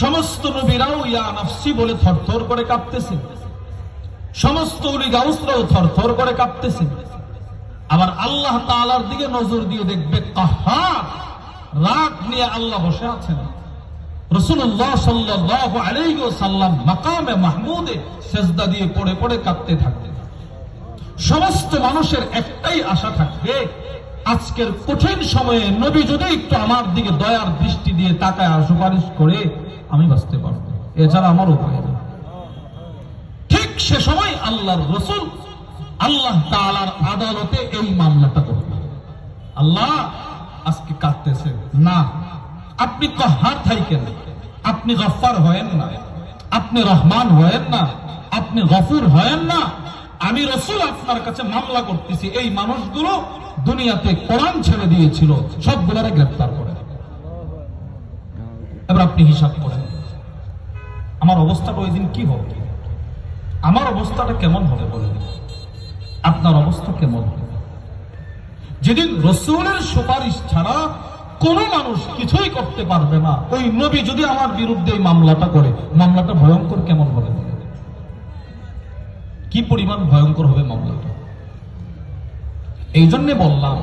সমস্ত নবীরাও ইয়া নাফসি বলে থরথর করে কাঁপতেছে। সমস্ত উলি গাউসরাও থরথর করে কাঁপতেছে। আবার আল্লাহ তালার দিকে নজর দিয়ে দেখবে কাহার রাগ নিয়ে আল্লাহ বসে আছেন। মাহমুদে সেজদা দিয়ে পড়ে পড়ে কাঁদতে থাকবে সমস্ত মানুষের একটাই আশা থাকবে, আজকের কঠিন সময়ে নবী যদি একটু আমার দিকে দয়ার দৃষ্টি দিয়ে তাকায় সুপারিশ করে আমি বাঁচতে পারব। এছাড়া আমার উপায় নেই। ঠিক সে সময় আল্লাহর রসুল আল্লাহ তাআলার আদালতে এই মামলাটা করবে আল্লাহ আজকে কাঁদতেছে না, আপনি কহার থাইকেন আপনি গফার হয়েন না, আপনি রহমান হয়েন না, আপনি গফুর হয়েন না, আমি রসুল আপনার কাছে মামলা করতেছি, এই মানুষগুলো দুনিয়াতে কোরআন ছেড়ে দিয়েছিল, সবগুলারে গ্রেপ্তার করে এবার আপনি হিসাব করেন। আমার অবস্থাটা ওই দিন কি হবে? আমার অবস্থাটা কেমন হবে বলে আপনার অবস্থা কেমন হবে? যেদিন রসুলের সুপারিশ ছাড়া কোন মানুষ কিছুই করতে পারবে না, ওই নবী যদি আমার বিরুদ্ধে এই মামলাটা করে, মামলাটা ভয়ঙ্কর কেমন হবে? কি পরিমাণ ভয়ঙ্কর হবে মামলাটা? এই জন্য বললাম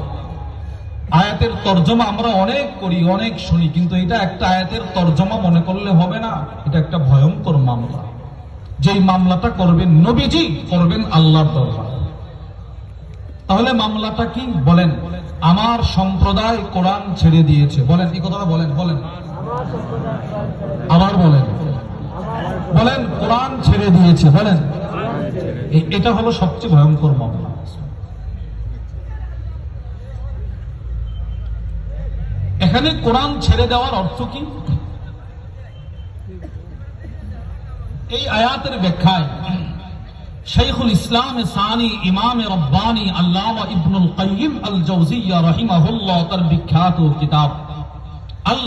আয়াতের তর্জমা আমরা অনেক করি, অনেক শুনি, কিন্তু এটা একটা আয়াতের তর্জমা মনে করলে হবে না, এটা একটা ভয়ঙ্কর মামলা। যেই মামলাটা করবেন নবীজি, করবেন আল্লাহর দরবার। তাহলে মামলাটা কি? বলেন, আমার সম্প্রদায় কোরআন ছেড়ে দিয়েছে। বলেন, এই কথাটা বলেন বলেন। আবার বলেন। বলেন, কোরআন ছেড়ে দিয়েছে, বলেন। এটা হলো সবচেয়ে ভয়ঙ্কর মামলা। এখানে কোরআন ছেড়ে দেওয়ার অর্থ কি? এই আয়াতের ব্যাখ্যায় শাইখুল ইসলাম সানি ইমাম রব্বানি আল্লামা ইবনুল কাইয়িম আল জাওজিয়া রাহিমাহুল্লাহ তার বিখ্যাত কিতাব আল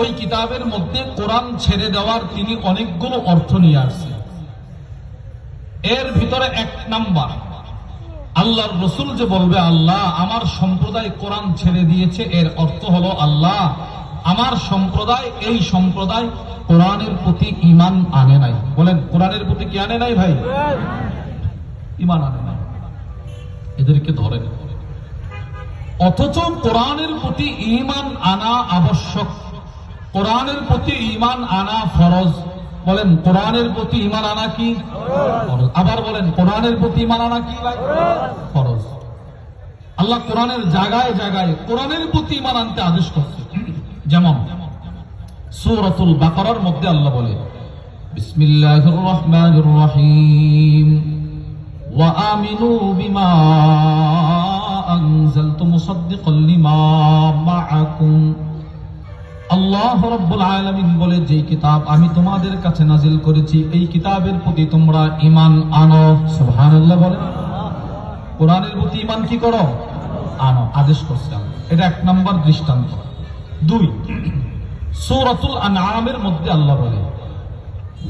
ওই কিতাবের মধ্যে কোরআন ছেড়ে দেওয়ার তিনি অনেকগুলো অর্থ নিয়ে আসছেন। এর ভিতরে এক নাম্বার আল্লাহর রসুল যে বলবে, আল্লাহ, আমার সম্প্রদায় কোরআন ছেড়ে দিয়েছে, এর অর্থ হলো আল্লাহ, আমার সম্প্রদায়, এই সম্প্রদায় কোরআনের প্রতি ইমান আনে নাই। বলেন, কোরআনের প্রতি কি আনে নাই ভাই? ইমান আনে নাই। এদেরকে ধরে অথচ কোরআনের প্রতি ইমান আনা আবশ্যক। কোরআনের প্রতি ইমান আনা ফরজ। বলেন, কোরআনের প্রতি ইমান আনা কি আবার বলেন, কোরআনের প্রতি ইমান আনা কি খরচ আল্লাহ কোরআনের জায়গায় জায়গায় কোরআনের প্রতি ইমান আনতে আদেশ করছে। যেমন সুরতুল বাকরার মধ্যে আল্লাহ বলে বিসমিল্লাহ রহমানির রহিম ওয়া আমিনু বিমা আনজালতু মুসাদ্দিকাল লিমা আল্লাহ রব্বুল আলামিন বলে, যে কিতাব আমি তোমাদের কাছে নাজিল করেছি, এই কিতাবের প্রতি তোমরা ঈমান আনো। সুবহানাল্লাহ বলে। কোরআনের প্রতি ঈমান কি করো? আনো, আদেশ করছে। এটা এক নম্বর দৃষ্টান্ত। দুই, সূরাতুল আনআমের মধ্যে আল্লাহ বলে,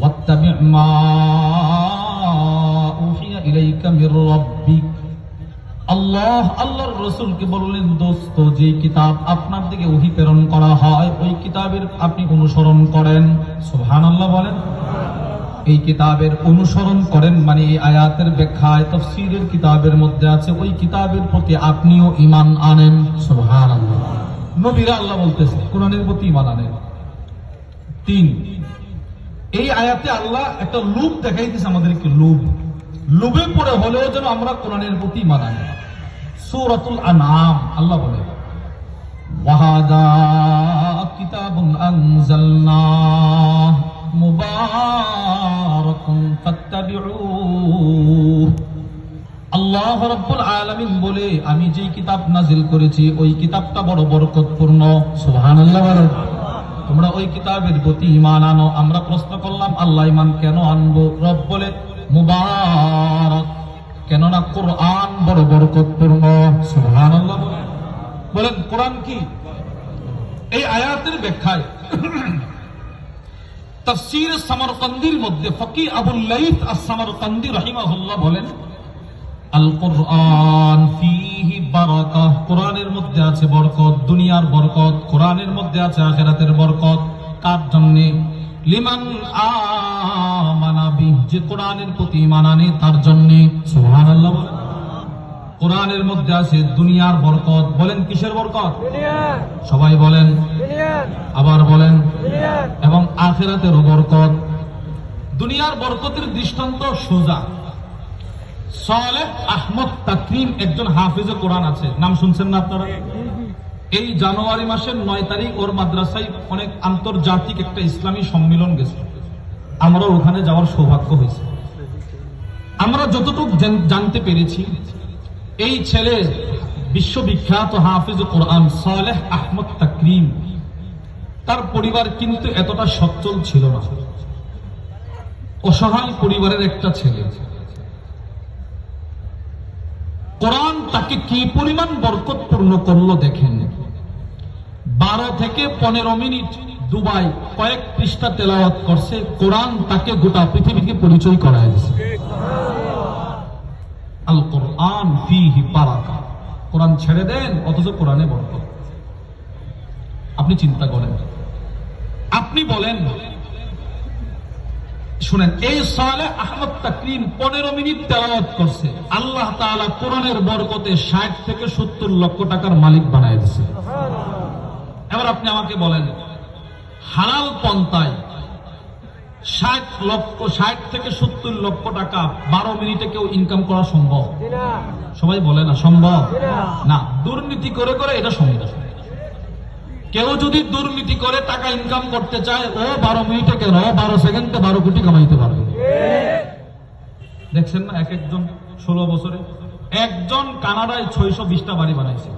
ওয়াত্তাবি' মা উহিয়া ইলাইকা মির রাব্বিক। আল্লাহ, আল্লাহর রসুলকে বললেন, দোস্ত, যে কিতাব আপনার দিকে ওহি প্রেরণ করা হয়, ওই কিতাবের আপনি অনুসরণ করেন। সুবহান আল্লাহ বলেন। এই কিতাবের অনুসরণ করেন মানে এই আয়াতের ব্যাখ্যায়, তফসিরের কিতাবের মধ্যে আছে, ওই কিতাবের প্রতি আপনিও ইমান আনেন। সুবহান আল্লাহ নবীরা আল্লাহ বলতেছে, কোরআনের প্রতি ইমান আনেন। তিন, এই আয়াতে আল্লাহ একটা লুপ দেখাইতেছে আমাদেরকে, লুপ। লুবে পড়ে হলেও যেন আমরা কোরআনের প্রতি মানাই সূরাতুল আনআম, আল্লাহ বলে। ওয়াহাদা বলে, আমি যেই কিতাব নাজিল করেছি, ওই কিতাবটা বড় বরকতপূর্ণ। সুবহানাল্লাহ তোমরা ওই কিতাবের প্রতি ইমান আনো, আমরা প্রশ্ন করলাম, আল্লাহ ইমান কেন আনব? রব বলে মুবারক। কেননা কোরআন বড় বরকতপূর্ণ, সুবহানাল্লাহ বলেন। কোরআন কি? এই আয়াতের ব্যাখ্যায় তফসির সামরকন্দির মধ্যে ফকি আবুল লাইথ আস সামরকন্দি রাহিমাহুল্লাহ বলেন আল কোরআন ফিহি বারাকাহ। কোরআনের মধ্যে আছে বরকত, দুনিয়ার বরকত, কোরআনের মধ্যে আছে আখেরাতের বরকত। কার জন্য? লিমান আমানা যে কোরআনের প্রতি ঈমান আনে তার জন্য। কোরআনের মধ্যে আছে দুনিয়ার বরকত। বলেন কিসের বরকত? সবাই বলেন। আবার বলেন। এবং আখেরাতেরও বরকত। দুনিয়ার বরকতের দৃষ্টান্ত সোজা। সালেহ আহমদ তাকরিম একজন হাফিজে কোরআন আছে। নাম শুনছেন না আপনারা? এই জানুয়ারি মাসের নয় তারিখ ওর মাদ্রাসায় অনেক আন্তর্জাতিক একটা ইসলামী সম্মেলন গেছে। আমরা ওখানে যাওয়ার সৌভাগ্য হয়েছে। আমরা যতটুকু জান- জানতে পেরেছি, এই ছেলে বিশ্ববিখ্যাত হাফিজ কোরআন সালেহ আহমদ তাকরিম, তার পরিবার কিন্তু এতটা সচ্ছল ছিল না। অসহায় পরিবারের একটা ছেলে। কোরআন তাকে কি পরিমাণ বরকতপূর্ণ করল দেখেন। বারো থেকে পনেরো মিনিট দুবাই কয়েক পৃষ্ঠা তেলাওয়াত করছে, কোরআন তাকে গোটা পৃথিবীকে পরিচয় করায় দিয়েছে কোরআন কোরআন ছেড়ে দেন, অথচ কোরআনে বরকত। আপনি চিন্তা করেন, আপনি বলেন শুনেন এই সালে আহমদ তাকরিম পনেরো মিনিট তেলাওয়াত করছে। আল্লাহ তাআলা কোরআনের বরকতে ষাট থেকে সত্তর লক্ষ টাকার মালিক বানায় দিছে। এবার আপনি আমাকে বলেন হালাল পন্থায় ষাট লক্ষ ষাট থেকে সত্তর লক্ষ টাকা বারো মিনিটে কেউ ইনকাম করা সম্ভব? সবাই বলে না সম্ভব? না দুর্নীতি করে করে এটা সম্ভব। কেউ যদি দুর্নীতি করে টাকা ইনকাম করতে চায়, ও বারো মিনিটে কেন? বারো সেকেন্ডে বারো কোটি কামাইতে পারবে। দেখছেন না? এক একজন ষোলো বছরে। একজন কানাডায় ছয়শো বিশটা বাড়ি বানাইছে।